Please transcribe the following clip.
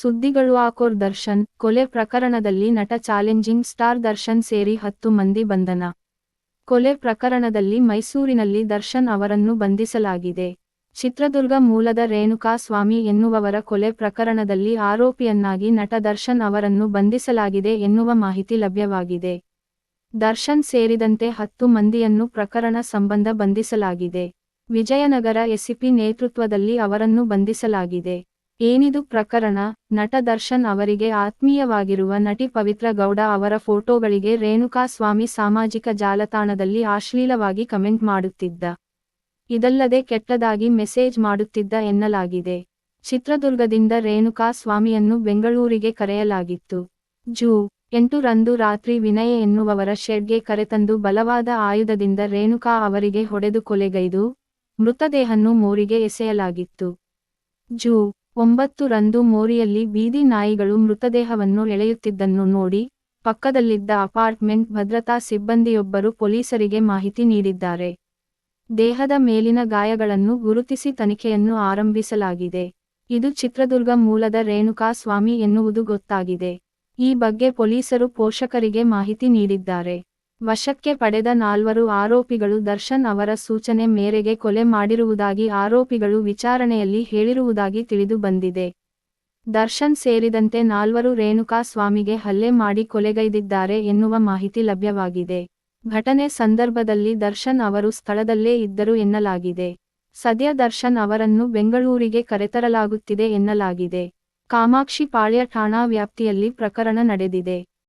ಸುದ್ದಿಗಳು ಆಕೋರ್ ದರ್ಶನ್, ಕೊಲೆ ಪ್ರಕರಣದಲ್ಲಿ ನಟ ಚಾಲೆಂಜಿಂಗ್ ಸ್ಟಾರ್ ದರ್ಶನ್ ಸೇರಿ ಹತ್ತು ಮಂದಿ ಬಂಧನ. ಕೊಲೆ ಪ್ರಕರಣದಲ್ಲಿ ಮೈಸೂರಿನಲ್ಲಿ ದರ್ಶನ್ ಅವರನ್ನು ಬಂಧಿಸಲಾಗಿದೆ. ಚಿತ್ರದುರ್ಗ ಮೂಲದ ರೇಣುಕಾ ಸ್ವಾಮಿ ಎನ್ನುವವರ ಕೊಲೆ ಪ್ರಕರಣದಲ್ಲಿ ಆರೋಪಿಯನ್ನಾಗಿ ನಟ ದರ್ಶನ್ ಅವರನ್ನು ಬಂಧಿಸಲಾಗಿದೆ ಎನ್ನುವ ಮಾಹಿತಿ ಲಭ್ಯವಾಗಿದೆ. ದರ್ಶನ್ ಸೇರಿದಂತೆ ಹತ್ತು ಮಂದಿಯನ್ನು ಪ್ರಕರಣ ಸಂಬಂಧ ಬಂಧಿಸಲಾಗಿದೆ. ವಿಜಯನಗರ ಎಸಿಪಿ ನೇತೃತ್ವದಲ್ಲಿ ಅವರನ್ನು ಬಂಧಿಸಲಾಗಿದೆ. ಏನಿದು ಪ್ರಕರಣ? ನಟ ದರ್ಶನ್ ಅವರಿಗೆ ಆತ್ಮೀಯವಾಗಿರುವ ನಟಿ ಪವಿತ್ರ ಗೌಡ ಅವರ ಫೋಟೋಗಳಿಗೆ ರೇಣುಕಾ ಸ್ವಾಮಿ ಸಾಮಾಜಿಕ ಜಾಲತಾಣದಲ್ಲಿ ಅಶ್ಲೀಲವಾಗಿ ಕಮೆಂಟ್ ಮಾಡುತ್ತಿದ್ದ. ಇದಲ್ಲದೆ ಕೆಟ್ಟದಾಗಿ ಮೆಸೇಜ್ ಮಾಡುತ್ತಿದ್ದ ಎನ್ನಲಾಗಿದೆ. ಚಿತ್ರದುರ್ಗದಿಂದ ರೇಣುಕಾ ಸ್ವಾಮಿಯನ್ನು ಬೆಂಗಳೂರಿಗೆ ಕರೆಯಲಾಗಿತ್ತು. ಜೂ ಎಂಟು ರಂದು ರಾತ್ರಿ ವಿನಯ ಎನ್ನುವವರ ಶೆಡ್ಗೆ ಕರೆತಂದು ಬಲವಾದ ಆಯುಧದಿಂದ ರೇಣುಕಾ ಅವರಿಗೆ ಹೊಡೆದು ಕೊಲೆಗೈದು ಮೃತದೇಹನ್ನು ಮೋರಿಗೆ ಎಸೆಯಲಾಗಿತ್ತು. ಜೂ ಒಂಬತ್ತು ರಂದು ಮೋರಿಯಲ್ಲಿ ಬೀದಿ ನಾಯಿಗಳು ಮೃತದೇಹವನ್ನು ಎಳೆಯುತ್ತಿದ್ದನ್ನು ನೋಡಿ, ಪಕ್ಕದಲ್ಲಿದ್ದ ಅಪಾರ್ಟ್ಮೆಂಟ್ ಭದ್ರತಾ ಸಿಬ್ಬಂದಿಯೊಬ್ಬರು ಪೊಲೀಸರಿಗೆ ಮಾಹಿತಿ ನೀಡಿದ್ದಾರೆ. ದೇಹದ ಮೇಲಿನ ಗಾಯಗಳನ್ನು ಗುರುತಿಸಿ ತನಿಖೆಯನ್ನು ಆರಂಭಿಸಲಾಗಿದೆ. ಇದು ಚಿತ್ರದುರ್ಗ ಮೂಲದ ರೇಣುಕಾ ಸ್ವಾಮಿ ಎನ್ನುವುದು ಗೊತ್ತಾಗಿದೆ. ಈ ಬಗ್ಗೆ ಪೊಲೀಸರು ಪೋಷಕರಿಗೆ ಮಾಹಿತಿ ನೀಡಿದ್ದಾರೆ. ವಶಕ್ಕೆ ಪಡೆದ ನಾಲ್ವರು ಆರೋಪಿಗಳು ದರ್ಶನ್ ಅವರ ಸೂಚನೆ ಮೇರೆಗೆ ಕೊಲೆ ಮಾಡಿರುವುದಾಗಿ ಆರೋಪಿಗಳು ವಿಚಾರಣೆಯಲ್ಲಿ ಹೇಳಿರುವುದಾಗಿ ತಿಳಿದು ಬಂದಿದೆ. ದರ್ಶನ್ ಸೇರಿದಂತೆ ನಾಲ್ವರು ರೇಣುಕಾ ಸ್ವಾಮಿಗೆ ಹಲ್ಲೆ ಮಾಡಿ ಕೊಲೆಗೈದಿದ್ದಾರೆ ಎನ್ನುವ ಮಾಹಿತಿ ಲಭ್ಯವಾಗಿದೆ. ಘಟನೆ ಸಂದರ್ಭದಲ್ಲಿ ದರ್ಶನ್ ಅವರು ಸ್ಥಳದಲ್ಲೇ ಇದ್ದರು ಎನ್ನಲಾಗಿದೆ. ಸದ್ಯ ದರ್ಶನ್ ಅವರನ್ನು ಬೆಂಗಳೂರಿಗೆ ಕರೆತರಲಾಗುತ್ತಿದೆ ಎನ್ನಲಾಗಿದೆ. ಕಾಮಾಕ್ಷಿ ಪಾಳ್ಯ ಠಾಣಾ ವ್ಯಾಪ್ತಿಯಲ್ಲಿ ಪ್ರಕರಣ ನಡೆದಿದೆ.